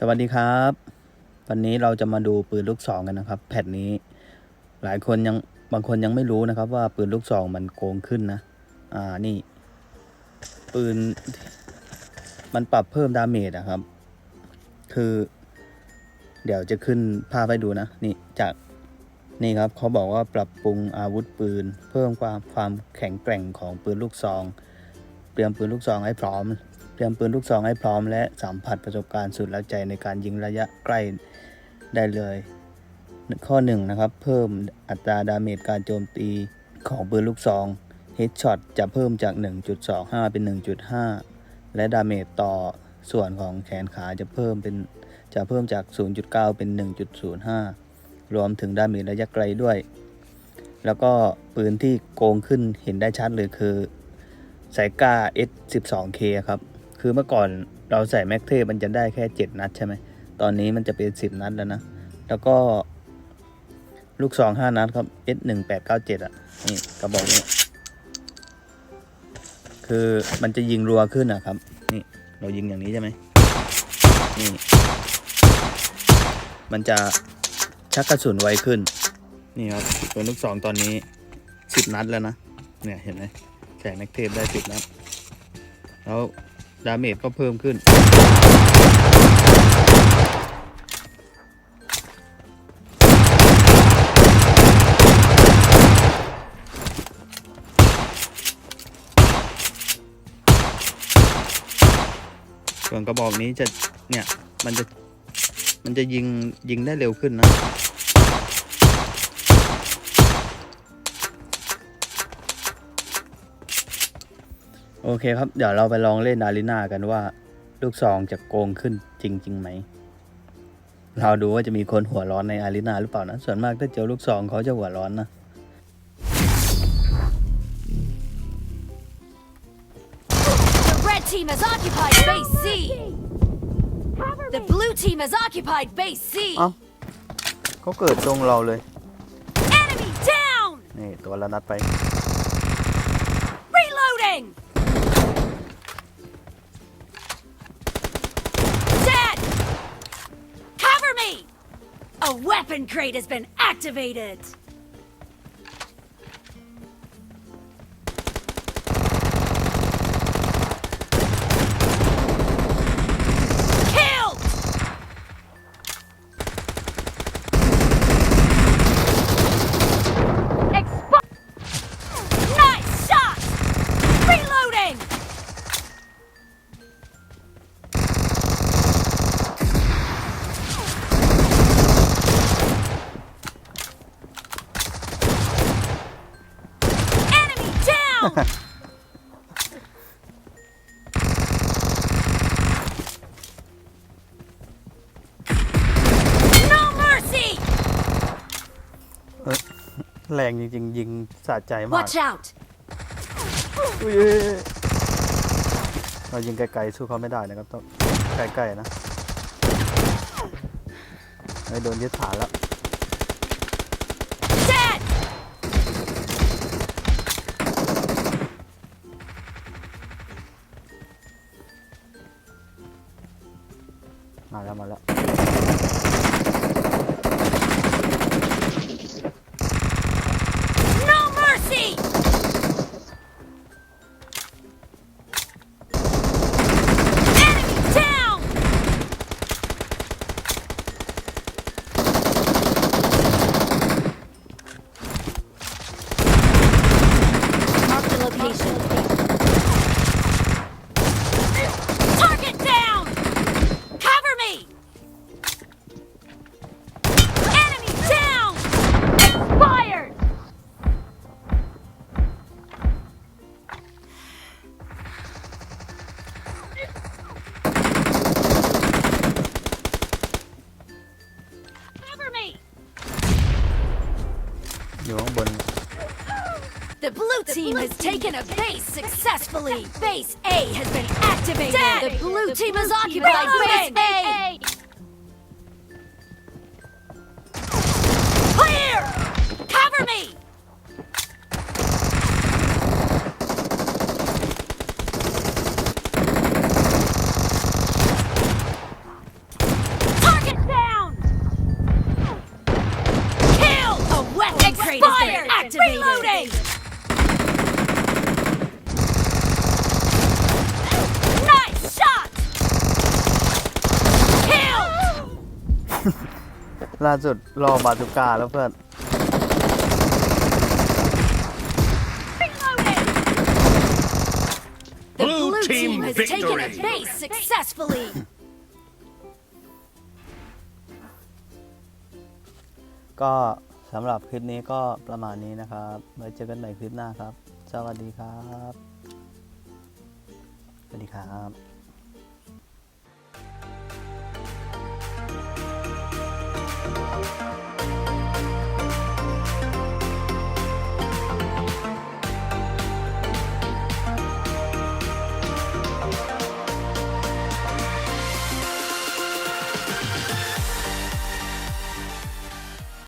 สวัสดีครับ วันนี้เราจะมาดูปืนลูกซองกันนะครับแพทนี้ หลายคนยังบางคนยังไม่รู้นะครับ ว่าปืนลูกซองมันโกงขึ้นนะ อ่านี่ ปืน มันปรับเพิ่มดาเมจอะครับ คือ เดี๋ยวจะขึ้นภาพให้ดูนะ นี่จากนี่ครับเขาบอกว่าปรับปรุงอาวุธปืน เพิ่มความความแข็งแกร่งของปืนลูกซอง เตรียมปืนลูกซองให้พร้อม เตรียมปืนลูกซองให้พร้อมและสัมผัสประสบการณ์สุดละใจในการยิงระยะใกล้ได้เลย ข้อ1นะครับเพิ่มอัตราดาเมจการโจมตีของปืนลูกซองเฮดช็อตจะเพิ่มจาก 1.25 เป็น 1.5 และดาเมจต่อส่วนของแขนขาจะเพิ่มเป็นจะเพิ่มจาก 0.9 เป็น 1.05 รวมถึงดาเมจระยะไกลด้วย แล้วก็ปืนที่โกงขึ้นเห็นได้ชัดเลยคือไซก้า S12K ครับ คือเมื่อก่อนเราใส่แม็กเทมันจะได้แค่ 7 นัดใช่ไหม ตอนนี้มันจะเป็น 10 นัดแล้วนะ แล้วก็ ลูกซอง5นัดครับ S1897 อะ นี่กระบอกนี้ คือมันจะยิงรัวขึ้นอะครับ นี่เรายิงอย่างนี้ใช่ไหมนี่ มันจะชักกระสุนไวขึ้น นี่ครับตัวลูกซองตอนนี้ 10 นัดแล้วนะ เนี่ยเห็นไหมใส่แม็กเทปได้ 10 นัด แล้ว ดาเมจก็เพิ่มขึ้น ส่วนกระบอกนี้จะเนี่ย มันจะมันจะยิงยิงได้เร็วขึ้นนะ โอเคครับ เดี๋ยวเราไปลองเล่นอารีนากันว่า ลูกซองจะโกงขึ้นจริงจริงไหม เราดูว่าจะมีคนหัวร้อนในอารีนาหรือเปล่านะ ส่วนมากถ้าเจอลูกซองเขาจะหัวร้อนนะ The red team has occupied base C. The blue team has occupied base C. เอ้าเขาเกิดตรงเราเลย Enemy down! นี่ตัวละนัดไป Reloading! A weapon crate has been activated! 'No mercy! แรงจริงๆ ยิงสะใจมาก Watch out! อุ๊ยเรายิงไกลๆสู้เขาไม่ได้นะครับต้องใกล้ๆนะไอ้ยโดนยึดฐานแล้ว ม อยู่ข้างบน The blue team has taken a base successfully. Base A has been activated. The blue team has occupied base A. Activated. Reloading. Nice shot. Kill. ล่าสุดรอบาซูก้าแล้วเพื่อน Reloading. The blue, Blue team, team has taken a victory. base successfully. Blue ก็ สำหรับคลิปนี้ก็ประมาณนี้นะครับ ไว้เจอกันใหม่คลิปหน้าครับ สวัสดีครับ สวัสดีครับ